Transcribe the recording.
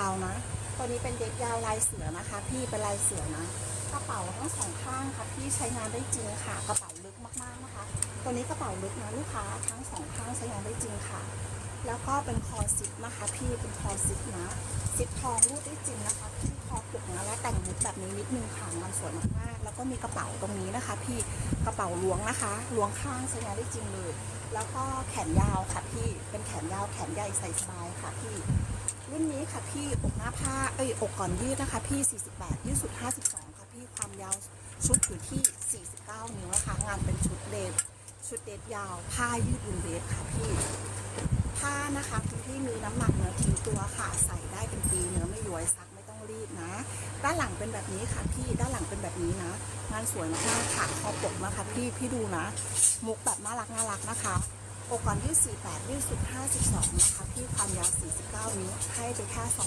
เอานะ ตัวนี้เป็นเด็กยาวลายเสือนะคะ พี่เป็นลายเสือนะ กระเป๋าทั้งสองข้างค่ะพี่ใช้งานได้จริงค่ะ กระเป๋าลึกมากๆนะคะ ตัวนี้กระเป๋าลึกนะลูกค้าทั้งสองข้างใช้งานได้จริงค่ะ แล้วก็เป็นคอซิปนะคะ พี่เป็นคอซิปนะซิปทองรูดได้จริงนะคะพี่คอปลุกนะและแต่งมุกแบบนี้นิดนึงค่ะงานสวยมากๆ แล้วก็มีกระเป๋าตรงนี้นะคะ พี่กระเป๋าล้วงนะคะล้วงข้างใช้งานได้จริงเลย แล้วก็แขนยาวค่ะพี่เป็นแขนยาวแขนใหญ่ใส่สบายค่ะพี่ รุ่นนี้ค่ะพี่อกหน้าผ้าเอ้ยอกก่อนยืดนะคะ พี่ 48 ยืดสุด 52 ค่ะพี่ความยาวชุดอยู่ที่ 49 นิ้วนะคะ งานเป็นชุดเดทชุดเดทยาว ผ้ายืดวินเดทค่ะพี่ ผ้านะคะคุณพี่มีน้ำหนักเนื้อทิ้งตัวค่ะ ใส่ได้เป็นปีเนื้อไม่ย้วยซักไม่ต้องรีดนะ ด้านหลังเป็นแบบนี้ค่ะพี่ด้านหลังเป็นแบบนี้นะ งานสวยมากๆค่ะคอปกนะคะพี่พี่ดูนะ มุกแบบน่ารักน่ารักนะคะ อกก่อนยืด48ยืดสุด52นะคะ พี่ความยาว 49 นิ้ว ให้ไปแค่200